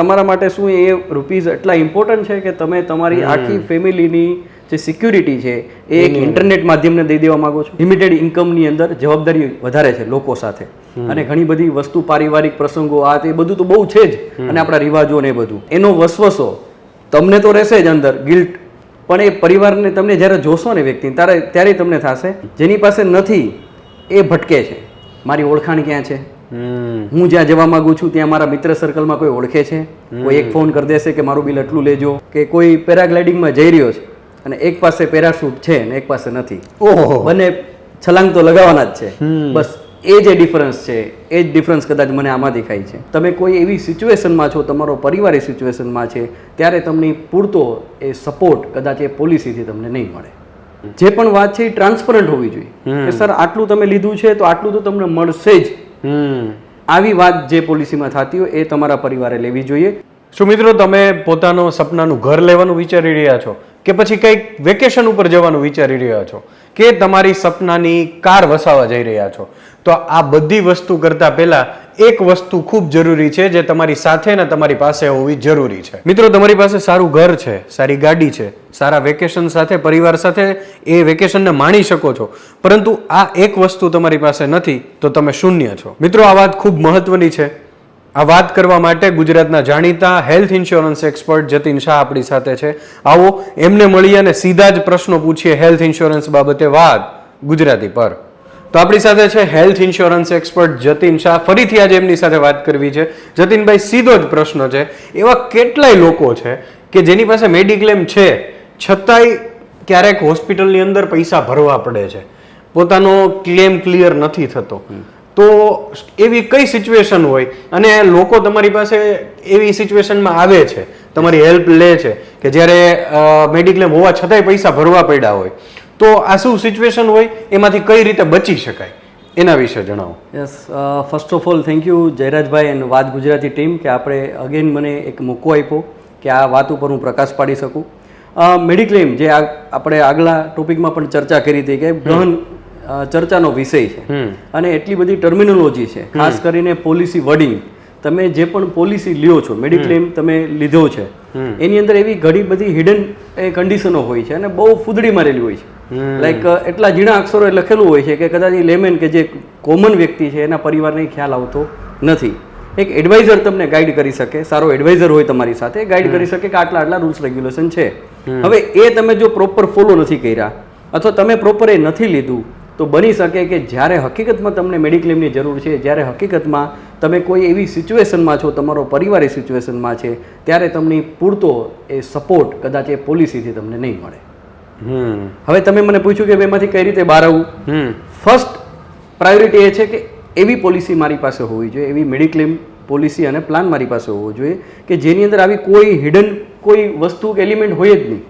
તમારા માટે શું એ રૂપીઝ એટલા ઇમ્પોર્ટન્ટ છે કે તમે તમારી આખી ફેમિલીની જે સિક્યુરિટી છે એ એક ઇન્ટરનેટ માધ્યમને દઈ દેવા માંગો છો? લિમિટેડ ઇન્કમની અંદર જવાબદારી વધારે છે લોકો સાથે. અને ઘણી બધી વસ્તુ પારિવારિક પ્રસંગો આ તે બધું તો બહુ છે જ. અને આપણા રિવાજો ને એ બધું. એનો વસવસો તમને તો રહેશે જ અંદર ગિલ્ટ પણ એ પરિવારને તમને જ્યારે જોશો ને વ્યક્તિ ત્યારે ત્યારે તમને થશે. જેની પાસે નથી એ ભટકે છે. મારી ઓળખાણ ક્યાં છે? હું જ્યાં જવા માંગુ છું ત્યાં મારા મિત્ર સર્કલમાં કોઈ ઓળખે છે? કોઈ એક ફોન કરી દેશે કે મારું બિલ એટલું લેજો? કે કોઈ પેરાગ્લાઇડિંગમાં જઈ રહ્યો છે અને એક પાસે પેરાશૂટ છે અને એક પાસે નથી? ઓહો. બંને છલાંગ તો લગાવવાના જ છે. બસ એ જે ડિફરન્સ છે. એ જ ડિફરન્સ કદાચ મને આમાં દેખાય છે. તમે કોઈ એવી સિચ્યુએશનમાં છો તમારો પરિવાર એ સિચ્યુએશનમાં છે ત્યારે તમને પૂરતો એ સપોર્ટ કદાચ એ પોલિસીથી તમને નહીં મળે. જે પણ વાત છે એ ટ્રાન્સપરન્ટ હોવી જોઈએ. કે સર આટલું તમે લીધું છે તો આટલું તો તમને મળશે જ. આવી વાત જે પોલિસીમાં થતી હોય એ તમારા પરિવારે લેવી જોઈએ. શું મિત્રો તમે પોતાનો સપનાનું ઘર લેવાનું વિચારી રહ્યા છો? કે પછી કંઈક વેકેશન ઉપર જવાનું વિચારી રહ્યા છો? કે તમારી સપનાની કાર વસાવા જઈ રહ્યા છો? તો આ બધી વસ્તુ કરતા પહેલા એક વસ્તુ ખૂબ જરૂરી છે જે તમારી સાથે ને તમારી પાસે હોવી જરૂરી છે. મિત્રો, તમારી પાસે સારું ઘર છે, સારી ગાડી છે, સારા વેકેશન સાથે, પરિવાર સાથે એ વેકેશનને માણી શકો છો. પરંતુ આ એક વસ્તુ તમારી પાસે નથી, તો તમે શૂન્ય છો. મિત્રો, આ વાત ખૂબ મહત્વની છે. આ વાત કરવા માટે ગુજરાતના જાણીતા health insurance expert Jatin Shah આપણી સાથે છે. આવો એમને મળીએ અને સીધા જ પ્રશ્નો પૂછીએ હેલ્થ ઇન્સ્યોરન્સ બાબતે વાત ગુજરાતી પર. તો આપણી સાથે છે health insurance expert Jatin Shah. ફરીથી આજે એમની સાથે વાત કરવી છે. જતીનભાઈ સીધો જ પ્રશ્ન છે. એવા કેટલાય લોકો છે કે જેની પાસે મેડિક્લેમ છે છતાંય ક્યારેક હોસ્પિટલની અંદર પૈસા ભરવા પડે છે. પોતાનો ક્લેમ ક્લિયર નથી થતો. તો એવી કઈ સિચ્યુએશન હોય? અને લોકો તમારી પાસે એવી સિચ્યુએશનમાં આવે છે? તમારી હેલ્પ લે છે કે જ્યારે મેડિક્લેમ હોવા છતાંય પૈસા ભરવા પડ્યા હોય? તો આ શું સિચ્યુએશન હોય? એમાંથી કઈ રીતે બચી શકાય? એના વિશે જણાવો. Yes first of all thank you Jayrajbhai and વાત ગુજરાતી ટીમ કે આપણે અગેન મને એક મોકો આપ્યો કે આ વાત ઉપર હું પ્રકાશ પાડી શકું. મેડિક્લેમ જે આપણે આગલા ટોપિકમાં પણ ચર્ચા કરી હતી કે ગહન ચર્ચાનો વિષય છે. અને એટલી બધી ટર્મિનોલોજી છે ખાસ કરીને પોલિસી વર્ડિંગ તમે જે પણ પોલિસી લ્યો છો મેડિક્લેમ તમે લીધો છે એની અંદર એવી ઘણી બધી હિડન કન્ડિશનો હોય છે અને બહુ ફૂદડી મારેલી હોય છે. લાઈક એટલા ઝીણા અક્ષરો લખેલું હોય છે કે કદાચ એ લેમેન કે જે કોમન વ્યક્તિ છે એના પરિવારને ખ્યાલ આવતો નથી. એક એડવાઇઝર તમને ગાઈડ કરી શકે સારો એડવાઇઝર હોય તમારી સાથે ગાઈડ કરી શકે કે આટલા આટલા રૂલ્સ રેગ્યુલેશન છે. હવે એ તમે જો પ્રોપર ફોલો નથી કર્યા અથવા તમે પ્રોપર એ નથી લીધું તો બની શકે કે જ્યારે હકીકતમાં તમને મેડિક્લેમની જરૂર છે જ્યારે હકીકતમાં તમે કોઈ એવી સિચ્યુએશનમાં છો તમારો પરિવાર એ સિચ્યુએશનમાં છે ત્યારે તમને પૂરતો એ સપોર્ટ કદાચ એ પોલિસીથી તમને નહીં મળે. હવે તમે મને પૂછ્યું કે એમાંથી કઈ રીતે બહાર આવવું? ફર્સ્ટ પ્રાયોરિટી એ છે કે એવી પોલિસી મારી પાસે હોવી જોઈએ એવી મેડિક્લેમ પોલિસી અને પ્લાન મારી પાસે હોવો જોઈએ કે જેની અંદર આવી કોઈ હિડન કોઈ વસ્તુ કે એલિમેન્ટ હોય જ નહીં.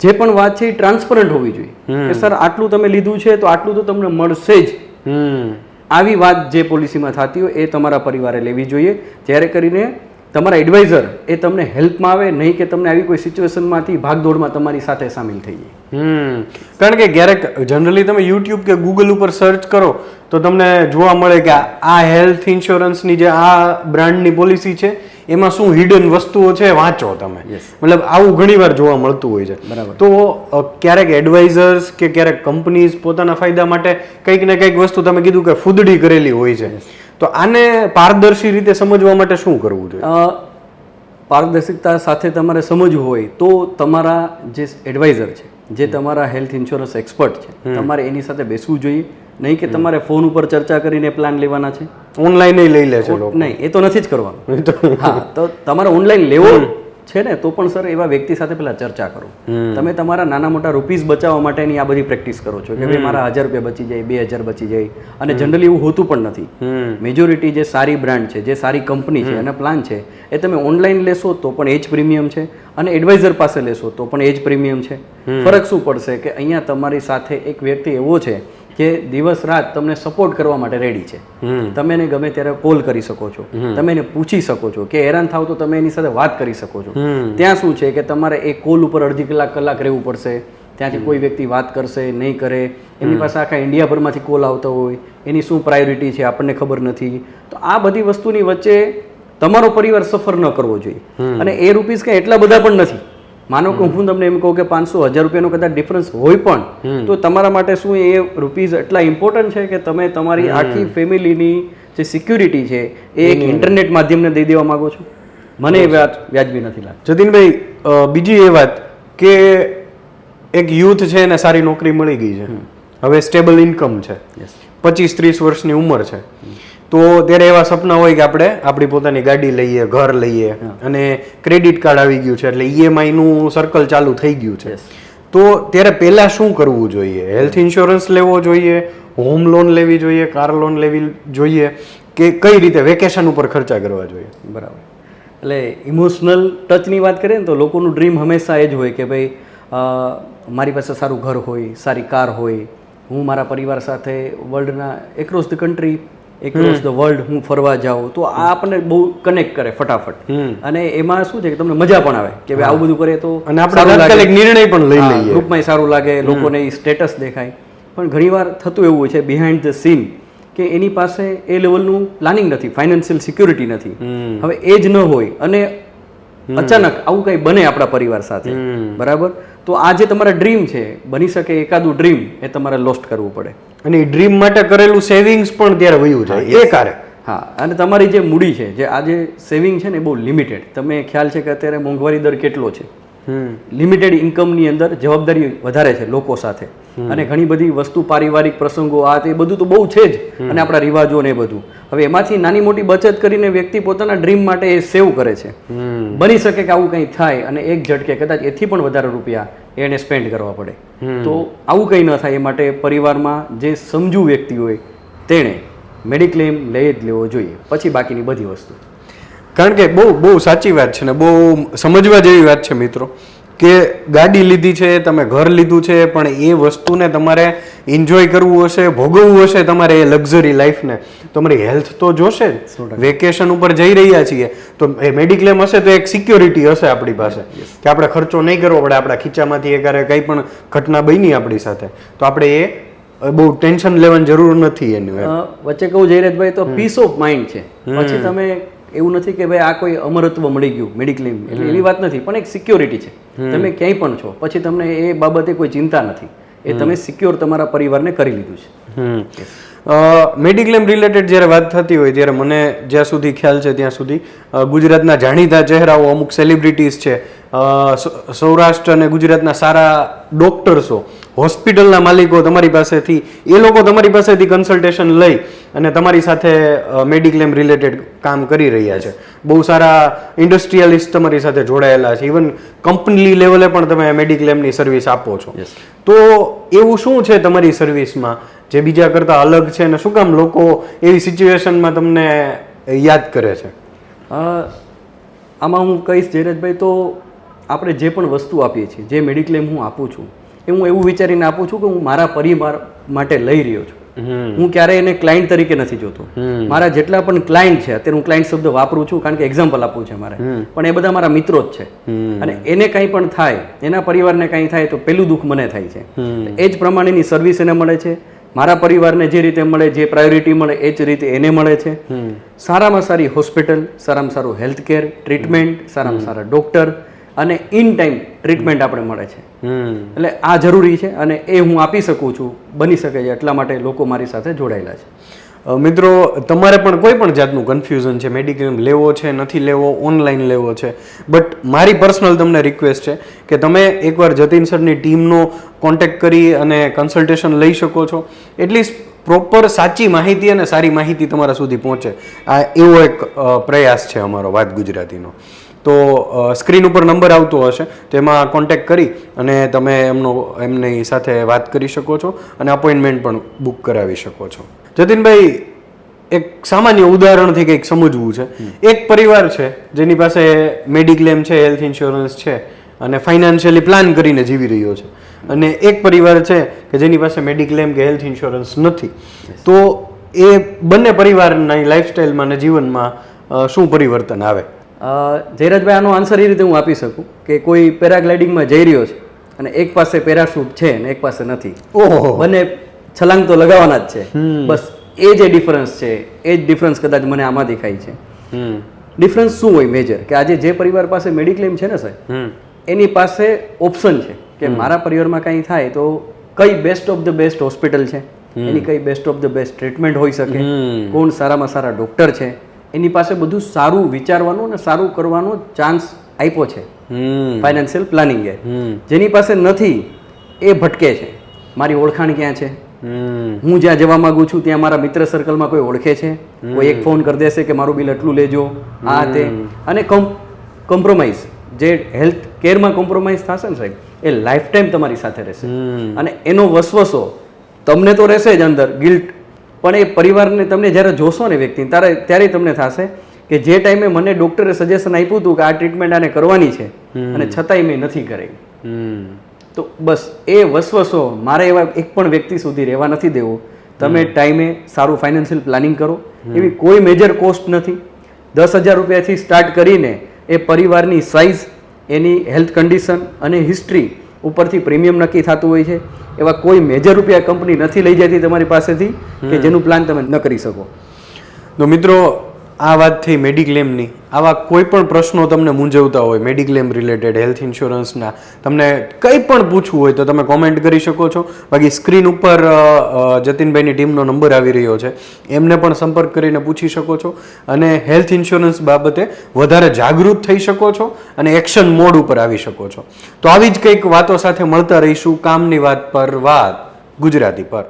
જે પણ વાત છે એ ટ્રાન્સપરન્ટ હોવી જોઈએ. કે સર આટલું તમે લીધું છે તો આટલું તો તમને મળશે જ. હમ. આવી વાત જે પોલિસીમાં થતી હોય એ તમારા પરિવારે લેવી જોઈએ. જ્યારે કરીને તમારા એડવાઇઝર એ તમને હેલ્પમાં આવે નહીં કે તમને આવી કોઈ સિચ્યુએશનમાંથી ભાગદોડમાં તમારી સાથે સામેલ થઈ જાય. હમ. કારણ કે ક્યારેક જનરલી તમે યુટ્યુબ કે ગૂગલ ઉપર સર્ચ કરો તો તમને જોવા મળે કે આ હેલ્થ ઇન્સ્યોરન્સની જે આ બ્રાન્ડની પોલિસી છે એમાં શું હિડન વસ્તુઓ છે વાંચો તમે. મતલબ આવું ઘણીવાર જોવા મળતું હોય છે. બરાબર. તો ક્યારેક એડવાઇઝર્સ કે ક્યારેક કંપનીઝ પોતાના ફાયદા માટે કંઈક ને કંઈક વસ્તુ તમે કીધું કે ફૂદડી કરેલી હોય છે. તો આને પારદર્શી રીતે સમજવા માટે શું કરવું જોઈએ? પારદર્શિકતા સાથે તમારે સમજવું હોય તો તમારા જે એડવાઇઝર છે જે તમારા હેલ્થ ઇન્સ્યોરન્સ એક્સપર્ટ છે તમારે એની સાથે બેસવું જોઈએ. નહીં કે તમારે ફોન ઉપર ચર્ચા કરીને પ્લાન લેવાના છે. ઓનલાઈન લઈ લે છે નહીં એ તો નથી જ કરવાનું. હા તો તમારે ઓનલાઈન લેવો છે ને તો પણ સર એવા વ્યક્તિ સાથે પહેલાં ચર્ચા કરો. તમે તમારા નાના મોટા રૂપીસ બચાવવા માટેની આ બધી પ્રેક્ટિસ કરો છો કે ભાઈ મારા હજાર રૂપિયા બચી જાય બે હજાર બચી જાય. અને જનરલી એવું હોતું પણ નથી. મેજોરિટી જે સારી બ્રાન્ડ છે જે સારી કંપની છે અને પ્લાન છે એ તમે ઓનલાઈન લેશો તો પણ એ જ પ્રીમિયમ છે અને એડવાઇઝર પાસે લેશો તો પણ એ જ પ્રીમિયમ છે. ફરક શું પડશે કે અહીંયા તમારી સાથે એક વ્યક્તિ એવો છે કે દિવસ રાત તમને સપોર્ટ કરવા માટે રેડી છે. તમે એને ગમે ત્યારે કોલ કરી શકો છો. તમે એને પૂછી શકો છો કે હેરાન થાવ તો તમે એની સાથે વાત કરી શકો છો. ત્યાં શું છે કે તમારે એ કોલ ઉપર અડધી કલાક કલાક રહેવું પડશે. ત્યાંથી કોઈ વ્યક્તિ વાત કરશે નહીં કરે. એમની પાસે આખા ઇન્ડિયાભરમાંથી કોલ આવતો હોય. એની શું પ્રાયોરિટી છે આપણને ખબર નથી. તો આ બધી વસ્તુની વચ્ચે તમારો પરિવાર સફર ન કરવો જોઈએ. અને એ રૂપીસ કંઈ એટલા બધા પણ નથી. માનો કે હું તમને એમ કહું કે પાંચસો હજાર રૂપિયાનો કદાચ ડિફરન્સ હોય પણ તો તમારા માટે શું એ રૂપીઝ એટલા ઇમ્પોર્ટન્ટ છે કે તમે તમારી આખી ફેમિલીની જે સિક્યુરિટી છે એ એક ઇન્ટરનેટ માધ્યમને દઈ દેવા માંગો છો? મને એ વાત વ્યાજબી નથી લાગતી. જતીનભાઈ બીજી એ વાત કે એક યુથ છે એને સારી નોકરી મળી ગઈ છે. હવે સ્ટેબલ ઇન્કમ છે. પચીસ ત્રીસ વર્ષની ઉંમર છે. તો ત્યારે એવા સપના હોય કે આપણે આપણી પોતાની ગાડી લઈએ ઘર લઈએ અને ક્રેડિટ કાર્ડ આવી ગયું છે એટલે ઈએમઆઈ નું સર્કલ ચાલુ થઈ ગયું છે. તો ત્યારે પહેલા શું કરવું જોઈએ? હેલ્થ ઇન્સ્યોરન્સ લેવો જોઈએ હોમ લોન લેવી જોઈએ કાર લોન લેવી જોઈએ કે કઈ રીતે વેકેશન ઉપર ખર્ચા કરવા જોઈએ? બરાબર. એટલે ઇમોશનલ ટચની વાત કરીએ ને તો લોકોનું ડ્રીમ હંમેશા એ જ હોય કે ભાઈ મારી પાસે સારું ઘર હોય સારી કાર હોય હું મારા પરિવાર સાથે વર્લ્ડના across the country across the world હું ફરવા જાઉં તો આ આપણને બહુ કનેક્ટ કરે ફટાફટ. અને એમાં શું છે કે તમને મજા પણ આવે કે આવું બધું કરે તો અને આપણે નિર્ણય પણ લઈ લઈએ. ગ્રુપમાં સારું લાગે લોકોને સ્ટેટસ દેખાય. પણ ઘણીવાર થતું એવું હોય છે બિહાઇન્ડ ધ સીન કે એની પાસે એ લેવલનું પ્લાનિંગ નથી ફાઇનાન્શિયલ સિક્યુરિટી નથી. હવે એ જ ન હોય અને અચાનક આવું કંઈ બને આપણા પરિવાર સાથે. બરાબર? તો આ જે તમારા ડ્રીમ છે બની શકે એકાદું ડ્રીમ એ તમારે લોસ્ટ કરવું પડે. અને એ ડ્રીમ માટે કરેલું સેવિંગ્સ પણ ત્યારે વયું જાય એ કારે હા અને તમારી જે મૂડી છે જે આજે સેવિંગ છે ને એ બહુ લિમિટેડ તમે ખ્યાલ છે કે અત્યારે મોંઘવારી દર કેટલો છે? લિમિટેડ ઇન્કમની અંદર જવાબદારી વધારે છે લોકો સાથે. અને ઘણી બધી વસ્તુ પારિવારિક પ્રસંગો આ તે બધું તો બહુ છે જ. અને આપણા રિવાજો ને એ બધું. હવે એમાંથી નાની મોટી બચત કરીને વ્યક્તિ પોતાના ડ્રીમ માટે એ સેવ કરે છે. બની શકે કે આવું કંઈ થાય અને એક ઝટકે કદાચ એથી પણ વધારે રૂપિયા એને સ્પેન્ડ કરવા પડે. તો આવું કંઈ ન થાય એ માટે પરિવારમાં જે સમજુ વ્યક્તિ હોય તેણે મેડિક્લેમ લઈ જ લેવો જોઈએ. પછી બાકીની બધી વસ્તુ. કારણ કે બહુ બહુ સાચી વાત છે ને બહુ સમજવા જેવી વાત છે મિત્રો. કે ગાડી લીધી છે તમે ઘર લીધું છે પણ એ વસ્તુને તમારે એન્જોય કરવું હશે ભોગવવું હશે તમારે એ લક્ઝરી લાઈફને તમારી હેલ્થ તો જોશે જ. વેકેશન ઉપર જઈ રહ્યા છીએ. તો એ મેડિક્લેમ હશે તો એક સિક્યોરિટી હશે આપણી પાસે. કે આપણે ખર્ચો નહીં કરવો પડે આપણા ખીચામાંથી એકારે કંઈ પણ ઘટના બની આપણી સાથે. તો આપણે એ બહુ ટેન્શન લેવાની જરૂર નથી એનું વચ્ચે કહું જયરાજભાઈ તો પીસ ઓફ માઇન્ડ છે. પછી તમે એવું નથી કે ભાઈ આ કોઈ અમરત્વ મળી ગયું મેડિક્લેમ એટલે એવી વાત નથી પણ એક સિક્યોરિટી છે. તમે ક્યાંય પણ છો. પછી તમને એ બાબતે કોઈ ચિંતા નથી. એ તમે સિક્યોર તમારા પરિવારને કરી લીધું છે. મેડિક્લેમ રિલેટેડ જ્યારે વાત થતી હોય ત્યારે મને જ્યાં સુધી ખ્યાલ છે ત્યાં સુધી ગુજરાતના જાણીતા ચહેરાઓ અમુક સેલિબ્રિટીઝ છે. સૌરાષ્ટ્ર અને ગુજરાતના સારા ડોક્ટર્સો હોસ્પિટલના માલિકો તમારી પાસેથી એ લોકો તમારી પાસેથી કન્સલ્ટેશન લઈ અને તમારી સાથે મેડિક્લેમ રિલેટેડ કામ કરી રહ્યા છે. બહુ સારા ઇન્ડસ્ટ્રીયલિસ્ટ તમારી સાથે જોડાયેલા છે. ઇવન કંપની લેવલે પણ તમે મેડિક્લેમની સર્વિસ આપો છો. તો એવું શું છે તમારી સર્વિસમાં જે બીજા કરતાં અલગ છે અને શું કામ લોકો એવી સિચ્યુએશનમાં તમને યાદ કરે છે? આમાં હું કહીશ જયરાજભાઈ તો આપણે જે પણ વસ્તુ આપીએ છીએ જે મેડિક્લેમ હું આપું છું એ હું એવું વિચારીને આપું છું કે હું મારા પરિવાર માટે લઈ રહ્યો છું. હું ક્યારેય એને ક્લાયન્ટ તરીકે નથી જોતો. મારા જેટલા પણ ક્લાયન્ટ છે અત્યારે હું ક્લાયન્ટ શબ્દ વાપરું છું કારણ કે એક્ઝામ્પલ આપવું છે મારે. પણ એ બધા મારા મિત્રો જ છે. અને એને કંઈ પણ થાય એના પરિવારને કંઈ થાય તો પેલું દુઃખ મને થાય છે. એ જ પ્રમાણેની સર્વિસ એને મળે છે. મારા પરિવારને જે રીતે મળે જે પ્રાયોરિટી મળે એ જ રીતે એને મળે છે. સારામાં સારી હોસ્પિટલ સારામાં સારું હેલ્થ કેર ટ્રીટમેન્ટ સારામાં સારા ડોક્ટર અને ઇન ટાઈમ ટ્રીટમેન્ટ આપણે મળે છે. એટલે આ જરૂરી છે અને એ હું આપી શકું છું બની શકે છે એટલા માટે લોકો મારી સાથે જોડાયેલા છે. મિત્રો તમારે પણ કોઈ પણ જાતનું કન્ફ્યુઝન છે મેડિક્લેમ લેવો છે નથી લેવો ઓનલાઈન લેવો છે બટ મારી પર્સનલ તમને રિક્વેસ્ટ છે કે તમે એકવાર જતીન સરની ટીમનો કોન્ટેક્ટ કરી અને કન્સલ્ટેશન લઈ શકો છો. એટલીસ્ટ પ્રોપર સાચી માહિતી અને સારી માહિતી તમારા સુધી પહોંચે. આ એવો એક પ્રયાસ છે અમારો વાત ગુજરાતીનો. તો સ્ક્રીન ઉપર નંબર આવતો હશે તેમાં કોન્ટેક્ટ કરી અને તમે એમનો એમની સાથે વાત કરી શકો છો અને અપોઇન્ટમેન્ટ પણ બુક કરાવી શકો છો. જતીનભાઈ એક સામાન્ય ઉદાહરણથી કંઈક સમજવું છે. એક પરિવાર છે જેની પાસે મેડિક્લેમ છે હેલ્થ ઇન્સ્યોરન્સ છે અને ફાઇનાન્શિયલી પ્લાન કરીને જીવી રહ્યો છે. અને એક પરિવાર છે કે જેની પાસે મેડિક્લેમ કે હેલ્થ ઇન્સ્યોરન્સ નથી. તો એ બંને પરિવારની લાઈફસ્ટાઈલમાં અને જીવનમાં શું પરિવર્તન આવે? જયરાજભાઈ આનો આન્સર એ રીતે હું આપી શકું કે કોઈ પેરાગ્લાઇડિંગમાં જઈ રહ્યો છે અને એક પાસે પેરાશૂટ છે અને એક પાસે નથી. ઓહો. બંને છલાંગ તો લગાવવાના જ છે. બસ એ જે ડિફરન્સ છે. એ જ ડિફરન્સ કદાચ મને આમાં દેખાય છે. ડિફરન્સ શું હોય મેજર કે આજે જે પરિવાર પાસે મેડિક્લેમ છે ને સાહેબ એની પાસે ઓપ્શન છે. કે મારા પરિવારમાં કંઈ થાય તો કઈ best of the best hospital છે? એની કઈ best of the best treatment હોઈ શકે? કોણ સારામાં સારા ડોક્ટર છે? એની પાસે બધું સારું વિચારવાનું અને સારું કરવાનો ચાન્સ આપ્યો છે. ફાઇનાન્શિયલ પ્લાનિંગે જેની પાસે નથી એ ભટકે છે. મારી ઓળખાણ ક્યાં છે? હું જ્યાં જવા માંગુ છું ત્યાં મારા મિત્ર સર્કલમાં કોઈ ઓળખે છે? કોઈ એક ફોન કરી દેશે કે મારું બિલ એટલું લેજો? આ તે. અને કોમ્પ્રોમાઇઝ જે હેલ્થ કેરમાં કોમ્પ્રોમાઇઝ થશે ને સાહેબ એ લાઈફ ટાઈમ તમારી સાથે રહેશે. અને એનો વસવસો તમને તો રહેશે જ અંદર ગિલ્ટ પણ એ પરિવારને તમને જ્યારે જોશો ને વ્યક્તિ ત્યારે ત્યારે તમને થશે કે જે ટાઈમે મને ડૉક્ટરે સજેશન આપ્યું હતું કે આ ટ્રીટમેન્ટ આને કરવાની છે અને છતાંય મેં નથી કરી હમ. તો બસ એ વસવસો મારે એવા એક પણ વ્યક્તિ સુધી રહેવા નથી દેવો. તમે ટાઈમે સારું ફાઇનાન્શિયલ પ્લાનિંગ કરો. એવી કોઈ મેજર કોસ્ટ નથી. દસ હજાર રૂપિયાથી સ્ટાર્ટ કરીને એ પરિવારની સાઇઝ એની હેલ્થ કન્ડિશન અને હિસ્ટ્રી ઉપરથી પ્રીમિયમ નક્કી થતું હોય છે. એવા કોઈ મેજર રૂપિયા કંપની નથી લઈ જતી તમારી પાસેથી કે જેનું પ્લાન તમે ન કરી શકો. તો મિત્રો આ વાત થઈ મેડિક્લેમની આવા કોઈ પણ પ્રશ્નો તમને મૂંઝવતા હોય, મેડિક્લેમ રિલેટેડ હેલ્થ ઇન્સ્યોરન્સના તમને કંઈ પણ પૂછવું હોય તો તમે કોમેન્ટ કરી શકો છો. બાકી સ્ક્રીન ઉપર જતીનભાઈની ટીમનો નંબર આવી રહ્યો છે. એમને પણ સંપર્ક કરીને પૂછી શકો છો અને હેલ્થ ઇન્સ્યોરન્સ બાબતે વધારે જાગૃત થઈ શકો છો અને એક્શન મોડ ઉપર આવી શકો છો. તો આવી જ કંઈક વાતો સાથે મળતા રહીશું. કામની વાત પર, વાત ગુજરાતી પર.